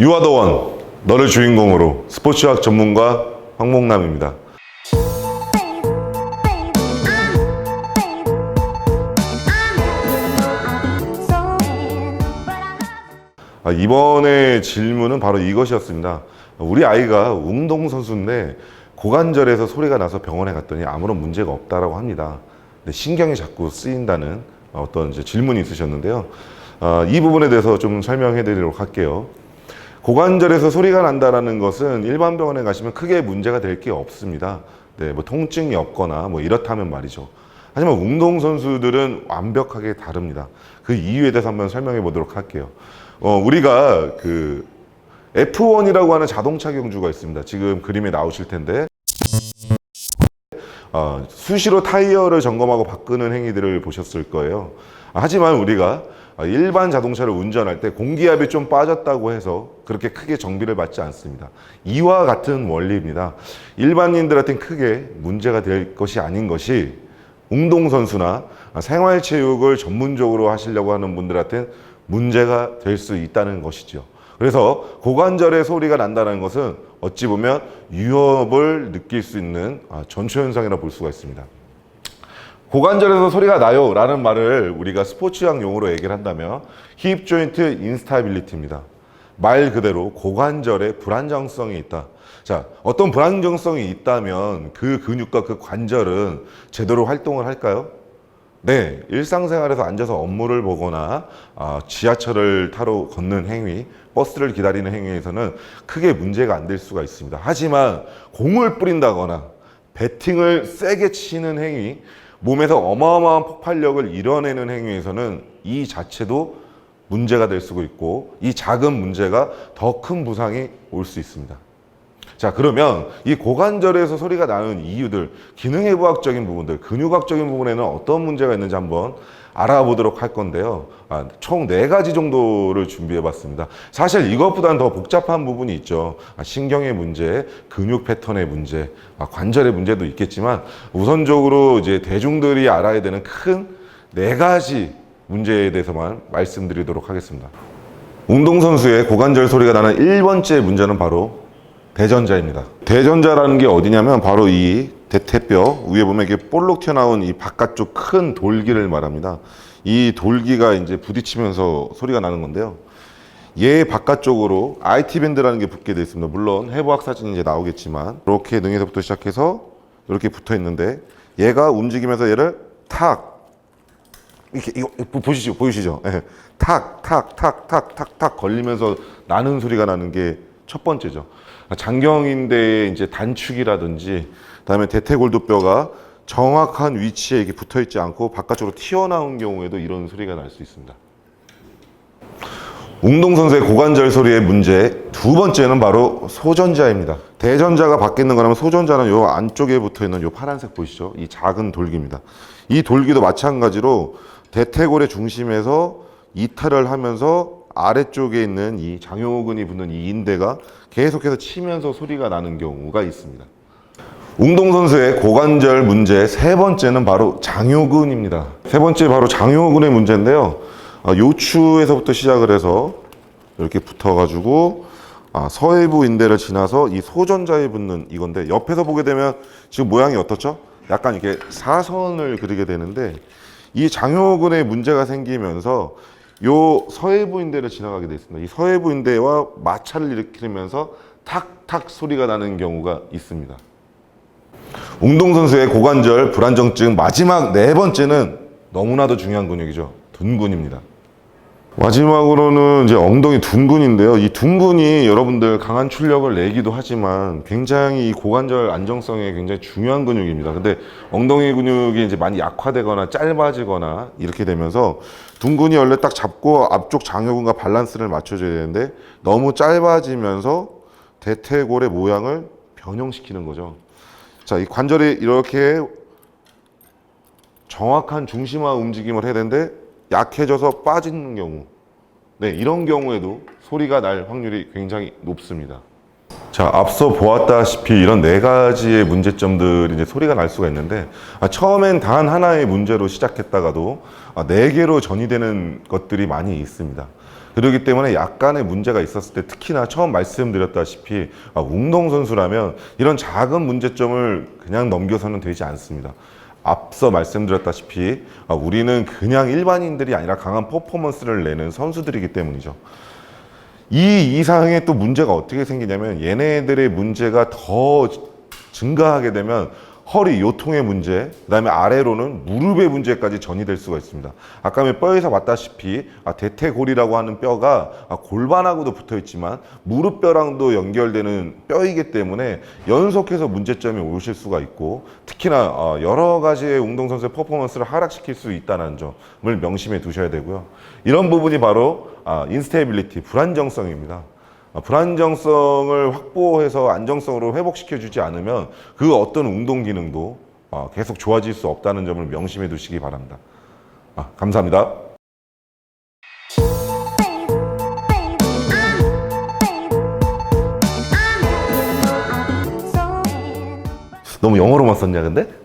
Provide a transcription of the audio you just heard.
유아더원 너를 주인공으로 스포츠학 전문가 황목남입니다. 아, 이번에 질문은 바로 이것이었습니다. 우리 아이가 운동선수인데 고관절에서 소리가 나서 병원에 갔더니 아무런 문제가 없다라고 합니다. 근데 신경이 자꾸 쓰인다는 어떤 이제 질문이 있으셨는데요. 아, 이 부분에 대해서 좀 설명해 드리도록 할게요. 고관절에서 소리가 난다라는 것은 일반 병원에 가시면 크게 문제가 될 게 없습니다. 네, 뭐 통증이 없거나 뭐 이렇다면 말이죠. 하지만 운동선수들은 완벽하게 다릅니다. 그 이유에 대해서 한번 설명해 보도록 할게요. 어, 우리가 그 F1이라고 하는 자동차 경주가 있습니다. 지금 그림에 나오실 텐데. 어, 수시로 타이어를 점검하고 바꾸는 행위들을 보셨을 거예요. 하지만 우리가 일반 자동차를 운전할 때 공기압이 좀 빠졌다고 해서 그렇게 크게 정비를 받지 않습니다. 이와 같은 원리입니다. 일반인들한테는 크게 문제가 될 것이 아닌 것이 운동선수나 생활체육을 전문적으로 하시려고 하는 분들한테는 문제가 될 수 있다는 것이죠. 그래서 고관절의 소리가 난다는 것은 어찌 보면 위협을 느낄 수 있는 아, 전초 현상이라 볼 수가 있습니다. 고관절에서 소리가 나요 라는 말을 우리가 스포츠학 용어로 얘기를 한다면 힙 조인트 인스타빌리티입니다. 말 그대로 고관절에 불안정성이 있다. 자, 어떤 불안정성이 있다면 그 근육과 그 관절은 제대로 활동을 할까요? 네, 일상생활에서 앉아서 업무를 보거나 아, 지하철을 타러 걷는 행위, 버스를 기다리는 행위에서는 크게 문제가 안 될 수가 있습니다. 하지만 공을 뿌린다거나 배팅을 세게 치는 행위, 몸에서 어마어마한 폭발력을 이뤄내는 행위에서는 이 자체도 문제가 될 수가 있고 이 작은 문제가 더 큰 부상이 올 수 있습니다. 자, 그러면 이 고관절에서 소리가 나는 이유들, 기능해부학적인 부분들, 근육학적인 부분에는 어떤 문제가 있는지 한번 알아보도록 할 건데요. 아, 총 네 가지 정도를 준비해 봤습니다. 사실 이것보다는 더 복잡한 부분이 있죠. 아, 신경의 문제, 근육 패턴의 문제, 아, 관절의 문제도 있겠지만 우선적으로 이제 대중들이 알아야 되는 큰 네 가지 문제에 대해서만 말씀드리도록 하겠습니다. 운동선수의 고관절 소리가 나는 1번째 문제는 바로 대전자입니다. 대전자라는 게 어디냐면 바로 이 대퇴뼈 위에 보면 이게 볼록 튀어나온 이 바깥쪽 큰 돌기를 말합니다. 이 돌기가 이제 부딪히면서 소리가 나는 건데요. 얘 바깥쪽으로 IT 밴드라는 게 붙게 되어 있습니다. 물론 해부학 사진이 이제 나오겠지만 이렇게 능에서부터 시작해서 이렇게 붙어 있는데 얘가 움직이면서 얘를 탁 이렇게 이거 보- 보시죠 보이시죠? 예. 탁, 탁, 탁, 탁, 탁, 탁 걸리면서 나는 소리가 나는 게 첫 번째죠. 장경인대의 이제 단축이라든지 그다음에 대퇴골두뼈가 정확한 위치에 이렇게 붙어 있지 않고 바깥쪽으로 튀어나온 경우에도 이런 소리가 날 수 있습니다. 운동선수의 고관절 소리의 문제 두 번째는 바로 소전자입니다. 대전자가 있는 거라면 소전자는 요 안쪽에 붙어 있는 요 파란색 보이시죠? 이 작은 돌기입니다. 이 돌기도 마찬가지로 대퇴골의 중심에서 이탈을 하면서 아래쪽에 있는 이 장요근이 붙는 이 인대가 계속해서 치면서 소리가 나는 경우가 있습니다. 운동선수의 고관절 문제 세 번째는 바로 장요근입니다. 세 번째 바로 장요근의 문제인데요. 아, 요추에서부터 시작을 해서 이렇게 붙어가지고 아, 서해부 인대를 지나서 이 소전자에 붙는 이건데 옆에서 보게 되면 지금 모양이 어떻죠? 약간 이렇게 사선을 그리게 되는데 이 장요근에 문제가 생기면서 요 서해부 인대를 지나가게 돼 있습니다. 이 서해부 인대와 마찰을 일으키면서 탁탁 소리가 나는 경우가 있습니다. 운동선수의 고관절 불안정증 마지막 네 번째는 너무나도 중요한 근육이죠. 둔근입니다. 마지막으로는 이제 엉덩이 둔근인데요. 이 둔근이 여러분들 강한 출력을 내기도 하지만 굉장히 이 고관절 안정성에 굉장히 중요한 근육입니다. 근데 엉덩이 근육이 이제 많이 약화되거나 짧아지거나 이렇게 되면서 둔근이 원래 딱 잡고 앞쪽 장요근과 밸런스를 맞춰줘야 되는데 너무 짧아지면서 대퇴골의 모양을 변형시키는 거죠. 자, 이 관절이 이렇게 정확한 중심화 움직임을 해야 되는데 약해져서 빠지는 경우. 네, 이런 경우에도 소리가 날 확률이 굉장히 높습니다. 자, 앞서 보았다시피 이런 네 가지의 문제점들이 이제 소리가 날 수가 있는데 아, 처음엔 단 하나의 문제로 시작했다가도 아, 네 개로 전이되는 것들이 많이 있습니다. 그렇기 때문에 약간의 문제가 있었을 때 특히나 처음 말씀드렸다시피 아, 운동선수라면 이런 작은 문제점을 그냥 넘겨서는 되지 않습니다. 앞서 말씀드렸다시피 아, 우리는 그냥 일반인들이 아니라 강한 퍼포먼스를 내는 선수들이기 때문이죠. 이 이상의 또 문제가 어떻게 생기냐면 얘네들의 문제가 더 증가하게 되면 허리 요통의 문제, 그 다음에 아래로는 무릎의 문제까지 전이될 수가 있습니다. 아까 뼈에서 봤다시피 아, 대퇴골이라고 하는 뼈가 아, 골반하고도 붙어 있지만 무릎뼈랑도 연결되는 뼈이기 때문에 연속해서 문제점이 오실 수가 있고 특히나 어, 여러 가지의 운동선수의 퍼포먼스를 하락시킬 수 있다는 점을 명심해 두셔야 되고요. 이런 부분이 바로 아, 인스테빌리티, 불안정성입니다. 아, 불안정성을 확보해서 안정성으로 회복시켜 주지 않으면 그 어떤 운동 기능도 아, 계속 좋아질 수 없다는 점을 명심해 두시기 바랍니다. 아, 감사합니다. 너무 영어로만 썼냐 근데?